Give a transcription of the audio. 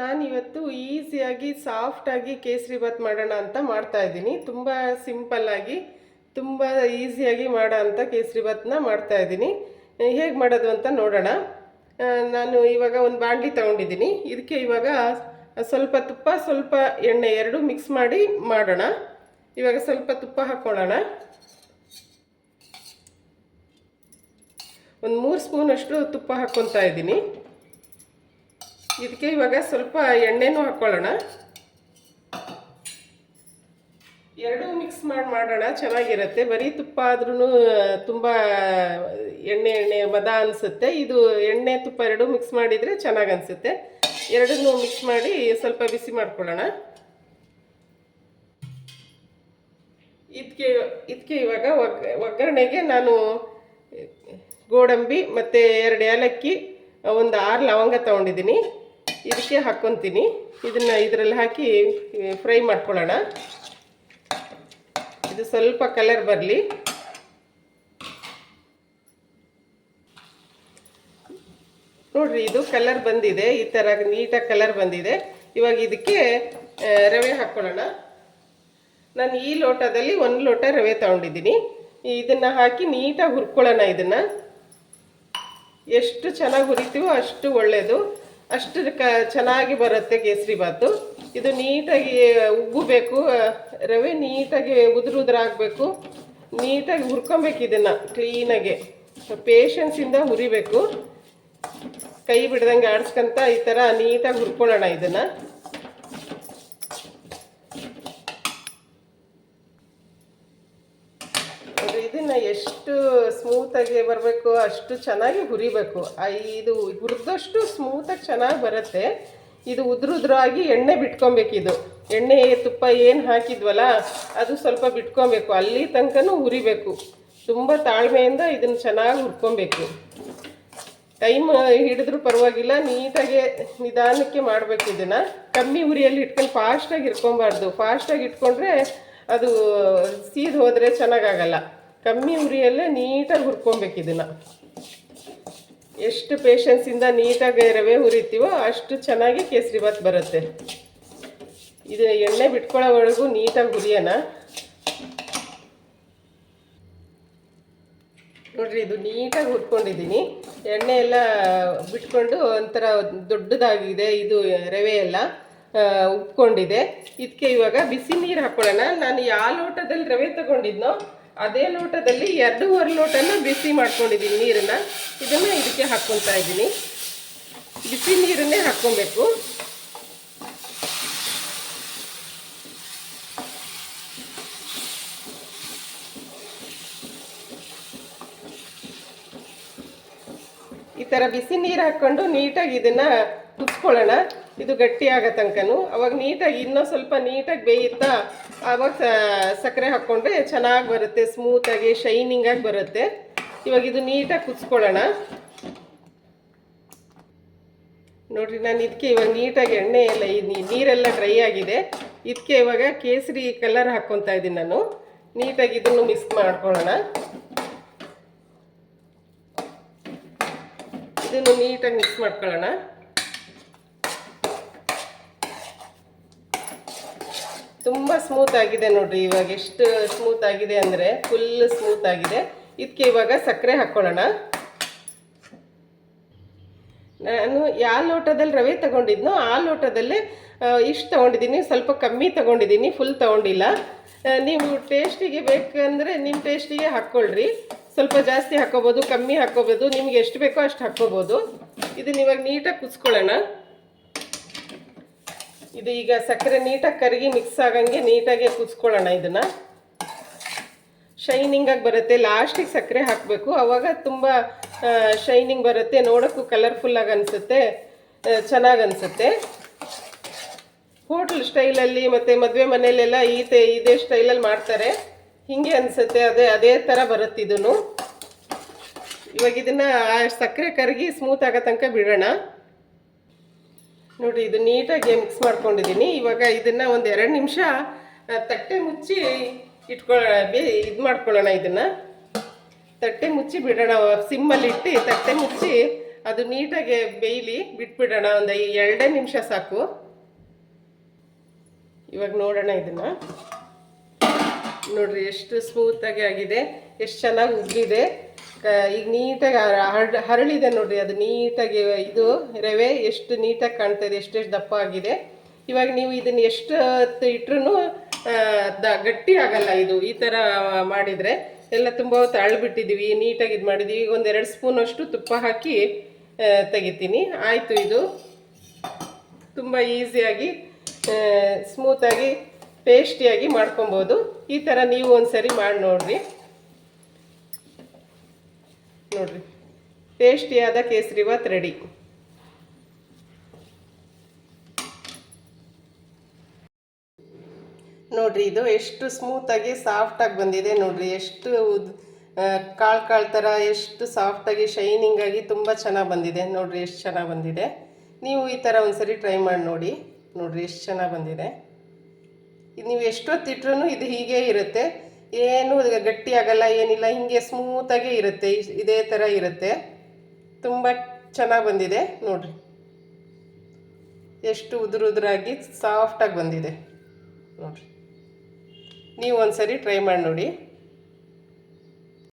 ನಾನಿವತ್ತು ಈಸಿಯಾಗಿ, ಸಾಫ್ಟಾಗಿ ಕೇಸರಿ ಬಾತ್ ಮಾಡೋಣ ಅಂತ ಮಾಡ್ತಾ ಇದ್ದೀನಿ. ತುಂಬ ಸಿಂಪಲ್ಲಾಗಿ ತುಂಬ ಈಸಿಯಾಗಿ ಮಾಡೋ ಅಂಥ ಕೇಸರಿ ಬಾತ್ನ ಮಾಡ್ತಾ ಇದ್ದೀನಿ. ಹೇಗೆ ಮಾಡೋದು ಅಂತ ನೋಡೋಣ. ನಾನು ಇವಾಗ ಒಂದು ಬಾಂಡ್ಲಿ ತೊಗೊಂಡಿದ್ದೀನಿ. ಇದಕ್ಕೆ ಇವಾಗ ಸ್ವಲ್ಪ ತುಪ್ಪ, ಸ್ವಲ್ಪ ಎಣ್ಣೆ ಎರಡು ಮಿಕ್ಸ್ ಮಾಡಿ ಮಾಡೋಣ. ಇವಾಗ ಸ್ವಲ್ಪ ತುಪ್ಪ ಹಾಕ್ಕೊಳ್ಳೋಣ. ಒಂದು ಮೂರು ಸ್ಪೂನಷ್ಟು ತುಪ್ಪ ಹಾಕ್ಕೊತಾ ಇದ್ದೀನಿ. ಇದಕ್ಕೆ ಇವಾಗ ಸ್ವಲ್ಪ ಎಣ್ಣೆನೂ ಹಾಕ್ಕೊಳ್ಳೋಣ ಎರಡೂ ಮಿಕ್ಸ್ ಮಾಡಿ ಮಾಡೋಣ, ಚೆನ್ನಾಗಿರುತ್ತೆ. ಬರೀ ತುಪ್ಪ ಆದ್ರೂ ತುಂಬ, ಎಣ್ಣೆ ಎಣ್ಣೆ ಮದ ಅನಿಸುತ್ತೆ. ಇದು ಎಣ್ಣೆ, ತುಪ್ಪ ಎರಡೂ ಮಿಕ್ಸ್ ಮಾಡಿದರೆ ಚೆನ್ನಾಗಿ ಅನಿಸುತ್ತೆ. ಎರಡನ್ನೂ ಮಿಕ್ಸ್ ಮಾಡಿ ಸ್ವಲ್ಪ ಬಿಸಿ ಮಾಡ್ಕೊಳ್ಳೋಣ. ಇದಕ್ಕೆ ಇದಕ್ಕೆ ಇವಾಗ ಒಗ್, ಒಗ್ಗರಣೆಗೆ ನಾನು, ಗೋಡಂಬಿ ಮತ್ತು ಎರಡು ಏಲಕ್ಕಿ, ಒಂದು ಆರು ಲವಂಗ ತೊಗೊಂಡಿದ್ದೀನಿ. ಇದಕ್ಕೆ ಹಾಕ್ಕೊತೀನಿ. ಇದನ್ನು ಇದರಲ್ಲಿ ಹಾಕಿ ಫ್ರೈ ಮಾಡ್ಕೊಳ್ಳೋಣ. ಇದು ಸ್ವಲ್ಪ ಕಲರ್ ಬರಲಿ. ನೋಡ್ರಿ, ಇದು ಕಲರ್ ಬಂದಿದೆ. ಈ ಥರ ನೀಟಾಗಿ ಕಲರ್ ಬಂದಿದೆ. ಇವಾಗ ಇದಕ್ಕೆ ರವೆ ಹಾಕ್ಕೊಳ್ಳೋಣ. ನಾನು ಈ ಲೋಟದಲ್ಲಿ ಒಂದು ಲೋಟ ರವೆ ತಗೊಂಡಿದ್ದೀನಿ. ಇದನ್ನು ಹಾಕಿ ನೀಟಾಗಿ ಹುರ್ಕೊಳ್ಳೋಣ ಇದನ್ನು. ಎಷ್ಟು ಚೆನ್ನಾಗಿ ಹುರಿತೀವೋ ಅಷ್ಟು ಒಳ್ಳೆಯದು ಅಷ್ಟು ಕ ಚೆನ್ನಾಗಿ ಬರುತ್ತೆ ಕೇಸರಿ ಬಾತು ಇದು ನೀಟಾಗಿ ಉಗ್ಗಬೇಕು ರವೆ ನೀಟಾಗಿ ಉದುರು ಉದುರಾಗಬೇಕು ನೀಟಾಗಿ ಹುರ್ಕೊಬೇಕು ಇದನ್ನು, ಕ್ಲೀನಾಗೆ. ಪೇಷನ್ಸಿಂದ ಹುರಿಬೇಕು. ಕೈ ಬಿಡ್ದಂಗೆ ಆಡಿಸ್ಕೊಂತ ಈ ಥರ ನೀಟಾಗಿ ಹುರ್ಕೊಳ್ಳೋಣ ಇದನ್ನು. ಎಷ್ಟು ಸ್ಮೂತಾಗಿ ಬರಬೇಕು, ಅಷ್ಟು ಚೆನ್ನಾಗಿ ಹುರಿಬೇಕು. ಇದು ಹುರಿದಷ್ಟು ಸ್ಮೂತಾಗಿ ಚೆನ್ನಾಗಿ ಬರುತ್ತೆ. ಇದು ಉದ್ರುದ್ರಾಗಿ ಎಣ್ಣೆ ಬಿಟ್ಕೊಬೇಕು ಇದು. ಎಣ್ಣೆ ತುಪ್ಪ ಏನು ಹಾಕಿದ್ವಲ್ಲ, ಅದು ಸ್ವಲ್ಪ ಬಿಟ್ಕೊಬೇಕು. ಅಲ್ಲಿ ತನಕನೂ ಹುರಿಬೇಕು. ತುಂಬ ತಾಳ್ಮೆಯಿಂದ ಇದನ್ನು ಚೆನ್ನಾಗಿ ಹುರ್ಕೊಬೇಕು. ಟೈಮ್ ಹಿಡಿದ್ರೂ ಪರವಾಗಿಲ್ಲ, ನೀಟಾಗಿ ನಿಧಾನಕ್ಕೆ ಮಾಡಬೇಕು ಇದನ್ನು. ಕಮ್ಮಿ ಉರಿಯಲ್ಲಿ ಇಟ್ಕೊಂಡು ಫಾಸ್ಟಾಗಿ ಇಟ್ಕೊಬಾರ್ದು ಫಾಸ್ಟಾಗಿ ಇಟ್ಕೊಂಡ್ರೆ ಅದು ಸೀದ್ ಹೋದರೆ ಚೆನ್ನಾಗಾಗಲ್ಲ ಕಮ್ಮಿ ಉರಿಯಲ್ಲೇ ನೀಟಾಗಿ ಹುರ್ಕೊಬೇಕು ಇದನ್ನು. ಎಷ್ಟು ಪೇಷನ್ಸಿಂದ ನೀಟಾಗಿ ರವೆ ಹುರಿತೀವೋ ಅಷ್ಟು ಚೆನ್ನಾಗಿ ಕೇಸರಿ ಬಾತ್ ಬರುತ್ತೆ. ಇದು ಎಣ್ಣೆ ಬಿಟ್ಕೊಳ್ಳೋವರೆಗೂ ನೀಟಾಗಿ ಹುರಿಯೋಣ. ನೋಡ್ರಿ, ಇದು ನೀಟಾಗಿ ಹುರ್ಕೊಂಡಿದ್ದೀನಿ. ಎಣ್ಣೆ ಎಲ್ಲ ಬಿಟ್ಕೊಂಡು ಒಂಥರ ದೊಡ್ಡದಾಗಿದೆ, ಇದು ರವೆ ಎಲ್ಲ ಉಪ್ಕೊಂಡಿದೆ. ಇದಕ್ಕೆ ಇವಾಗ ಬಿಸಿ ನೀರು ಹಾಕ್ಕೊಳ್ಳೋಣ ನಾನು ಯಾವ ಲೋಟದಲ್ಲಿ ರವೆ ತಗೊಂಡಿದ್ನೋ ಅದೇ ಲೋಟದಲ್ಲಿ ಎರಡೂವರೆ ಲೋಟನ ಬಿಸಿ ಮಾಡ್ಕೊಂಡಿದ್ದೀನಿ ನೀರನ್ನ. ಇದನ್ನು ಇದಕ್ಕೆ ಹಾಕ್ಕೊತಾ ಇದ್ದೀನಿ. ಬಿಸಿ ನೀರನ್ನೇ ಹಾಕ್ಕೊಬೇಕು. ಈ ಥರ ಬಿಸಿ ನೀರು ಹಾಕ್ಕೊಂಡು ನೀಟಾಗಿ ಇದನ್ನು ಕುದಿಸ್ಕೊಳ್ಳೋಣ. ಇದು ಗಟ್ಟಿ ಆಗೋ ತನಕನೂ. ಅವಾಗ ನೀಟಾಗಿ ಇನ್ನೂ ಸ್ವಲ್ಪ ನೀಟಾಗಿ ಬೇಯುತ್ತಾ ಆವಾಗ ಸಕ್ಕರೆ ಹಾಕ್ಕೊಂಡ್ರೆ ಚೆನ್ನಾಗಿ ಬರುತ್ತೆ ಸ್ಮೂತಾಗಿ ಶೈನಿಂಗಾಗಿ ಬರುತ್ತೆ. ಇವಾಗ ಇದು ನೀಟಾಗಿ ಕುದಿಸ್ಕೊಳ್ಳೋಣ. ನೋಡ್ರಿ, ನಾನು ಇದಕ್ಕೆ ಇವಾಗ ನೀಟಾಗಿ ಎಣ್ಣೆ ಎಲ್ಲ ನೀರೆಲ್ಲ ಡ್ರೈ ಆಗಿದೆ. ಇದಕ್ಕೆ ಇವಾಗ ಕೇಸರಿ ಕಲರ್ ಹಾಕ್ಕೊತಾ ಇದ್ದೀನಿ ನಾನು. ನೀಟಾಗಿ ಇದನ್ನು ಮಿಕ್ಸ್ ಮಾಡ್ಕೊಳ್ಳೋಣ. ಇದನ್ನು ನೀಟಾಗಿ ಮಿಕ್ಸ್ ಮಾಡ್ಕೊಳ್ಳೋಣ. ತುಂಬ ಸ್ಮೂತ್ ಆಗಿದೆ ನೋಡ್ರಿ. ಇವಾಗ ಎಷ್ಟು ಸ್ಮೂತ್ ಆಗಿದೆ ಅಂದರೆ ಫುಲ್ ಸ್ಮೂತ್ ಆಗಿದೆ. ಇದಕ್ಕೆ ಇವಾಗ ಸಕ್ಕರೆ ಹಾಕ್ಕೊಳ್ಳೋಣ ನಾನು ಯಾವ ಲೋಟದಲ್ಲಿ ರವೆ ತಗೊಂಡಿದ್ನೋ ಆ ಲೋಟದಲ್ಲೇ ಇಷ್ಟು ತಗೊಂಡಿದ್ದೀನಿ. ಸ್ವಲ್ಪ ಕಮ್ಮಿ ತಗೊಂಡಿದ್ದೀನಿ. ಫುಲ್ ತಗೊಂಡಿಲ್ಲ. ನೀವು ಟೇಸ್ಟಿಗೆ ಬೇಕಂದರೆ ನಿಮ್ಮ ಟೇಸ್ಟಿಗೆ ಹಾಕ್ಕೊಳ್ರಿ ಸ್ವಲ್ಪ ಜಾಸ್ತಿ ಹಾಕ್ಕೋಬೋದು ಕಮ್ಮಿ ಹಾಕ್ಕೋಬೋದು ನಿಮ್ಗೆ ಎಷ್ಟು ಬೇಕೋ ಅಷ್ಟು ಹಾಕ್ಕೋಬೋದು ಇದನ್ನ ಇವಾಗ ನೀಟಾಗಿ ಕುದಿಸ್ಕೊಳ್ಳೋಣ. ಇದು ಈಗ ಸಕ್ಕರೆ ನೀಟಾಗಿ ಕರಗಿ ಮಿಕ್ಸ್ ಆಗಂಗೆ ನೀಟಾಗಿ ಕುದಿಸ್ಕೊಳ್ಳೋಣ ಇದನ್ನು. ಶೈನಿಂಗಾಗಿ ಬರುತ್ತೆ. ಲಾಸ್ಟಿಗೆ ಸಕ್ಕರೆ ಹಾಕಬೇಕು. ಅವಾಗ ತುಂಬ ಶೈನಿಂಗ್ ಬರುತ್ತೆ. ನೋಡೋಕ್ಕೂ ಕಲರ್ಫುಲ್ಲಾಗಿ ಅನಿಸುತ್ತೆ. ಚೆನ್ನಾಗಿ ಅನಿಸುತ್ತೆ. ಹೋಟ್ಲ್ ಸ್ಟೈಲಲ್ಲಿ ಮತ್ತು ಮದುವೆ ಮನೆಯಲ್ಲೆಲ್ಲ ಈ ತೆ, ಇದೇ ಸ್ಟೈಲಲ್ಲಿ ಮಾಡ್ತಾರೆ. ಹಿಂಗೆ ಅನಿಸುತ್ತೆ. ಅದೇ ಅದೇ ಥರ ಬರುತ್ತೆ ಇದನ್ನು ಇವಾಗ ಇದನ್ನು ಸಕ್ಕರೆ ಕರಗಿ ಸ್ಮೂತ್ ಆಗೋ ತನಕ ಬಿಡೋಣ. ನೋಡಿರಿ ಇದು ನೀಟಾಗಿ ಮಿಕ್ಸ್ ಮಾಡ್ಕೊಂಡಿದ್ದೀನಿ. ಇವಾಗ ಇದನ್ನು ಒಂದು ಎರಡು ನಿಮಿಷ ತಟ್ಟೆ ಮುಚ್ಚಿ ಇಟ್ಕೊಳ್ಳ ಇದು ಮಾಡ್ಕೊಳ್ಳೋಣ ಇದನ್ನು. ತಟ್ಟೆ ಮುಚ್ಚಿ ಬಿಡೋಣ ಸಿಮ್ಮಲ್ಲಿ ಇಟ್ಟು ತಟ್ಟೆ ಮುಚ್ಚಿ ಅದು ನೀಟಾಗಿ ಬೇಯಲಿ ಬಿಟ್ಬಿಡೋಣ, ಒಂದು ಎರಡೇ ನಿಮಿಷ ಸಾಕು. ಇವಾಗ ನೋಡೋಣ ಇದನ್ನ. ನೋಡ್ರಿ, ಎಷ್ಟು ಸ್ಮೂತಾಗಿ ಆಗಿದೆ, ಎಷ್ಟು ಚೆನ್ನಾಗಿ ಉಬ್ಬಿದೆ ಈಗ ನೀಟಾಗಿ ಹರಡ್, ಹರಳಿದೆ ನೋಡ್ರಿ, ಅದು ನೀಟಾಗಿ ಇದು ರವೆ ಎಷ್ಟು ನೀಟಾಗಿ ಕಾಣ್ತಾ ಇದೆ, ಎಷ್ಟೆಷ್ಟು ದಪ್ಪ ಆಗಿದೆ. ಇವಾಗ ನೀವು ಇದನ್ನು ಎಷ್ಟು ಇಟ್ರೂ ದ, ಗಟ್ಟಿ ಆಗಲ್ಲ ಇದು, ಈ ಥರ ಮಾಡಿದರೆ. ಎಲ್ಲ ತುಂಬ ಹೊತ್ತು ಅಳ್ಬಿಟ್ಟಿದ್ದೀವಿ ನೀಟಾಗಿ ಇದು ಮಾಡಿದ್ದೀವಿ ಈಗ ಒಂದು ಎರಡು ಸ್ಪೂನ್ ಅಷ್ಟು ತುಪ್ಪ ಹಾಕಿ ತೆಗಿತೀನಿ. ಆಯಿತು ಇದು. ತುಂಬ ಈಸಿಯಾಗಿ ಸ್ಮೂತಾಗಿ ಟೇಸ್ಟಿಯಾಗಿ ಮಾಡ್ಕೊಬೋದು. ಈ ಥರ ನೀವು ಒಂದ್ಸರಿ ಮಾಡಿ ನೋಡ್ರಿ. ನೋಡ್ರಿ. ಟೇಸ್ಟಿಯಾದ ಕೇಸರಿ ಬಾತ್ ರೆಡಿ ನೋಡ್ರಿ, ಇದು ಎಷ್ಟು ಸ್ಮೂತಾಗಿ ಸಾಫ್ಟಾಗಿ ಬಂದಿದೆ ನೋಡ್ರಿ. ಎಷ್ಟು ಕಾಳು ಕಾಳು ಥರ ಎಷ್ಟು ಸಾಫ್ಟಾಗಿ ಶೈನಿಂಗ್ ಆಗಿ ತುಂಬ ಚೆನ್ನಾಗಿ ಬಂದಿದೆ. ನೋಡ್ರಿ, ಎಷ್ಟು ಚೆನ್ನಾಗಿ ಬಂದಿದೆ. ನೀವು ಈ ಥರ ಒಂದ್ಸರಿ ಟ್ರೈ ಮಾಡಿ ನೋಡಿ. ನೋಡ್ರಿ, ಎಷ್ಟು ಚೆನ್ನಾಗಿ ಬಂದಿದೆ. ನೀವು ಎಷ್ಟೊತ್ತಿಟ್ರೂ ಇದು ಹೀಗೆ ಇರುತ್ತೆ. ಏನು ಗಟ್ಟಿ ಆಗಲ್ಲ ಏನಿಲ್ಲ, ಹಿಂಗೆ ಸ್ಮೂತಾಗೇ ಇರುತ್ತೆ ಇದೇ ಥರ ಇರುತ್ತೆ. ತುಂಬ ಚೆನ್ನಾಗಿ ಬಂದಿದೆ, ನೋಡ್ರಿ. ಎಷ್ಟು ಉದುರು ಉದುರಾಗಿ ಸಾಫ್ಟಾಗಿ ಬಂದಿದೆ, ನೋಡ್ರಿ. ನೀವು ಒಂದ್ಸರಿ ಟ್ರೈ ಮಾಡಿ ನೋಡಿ.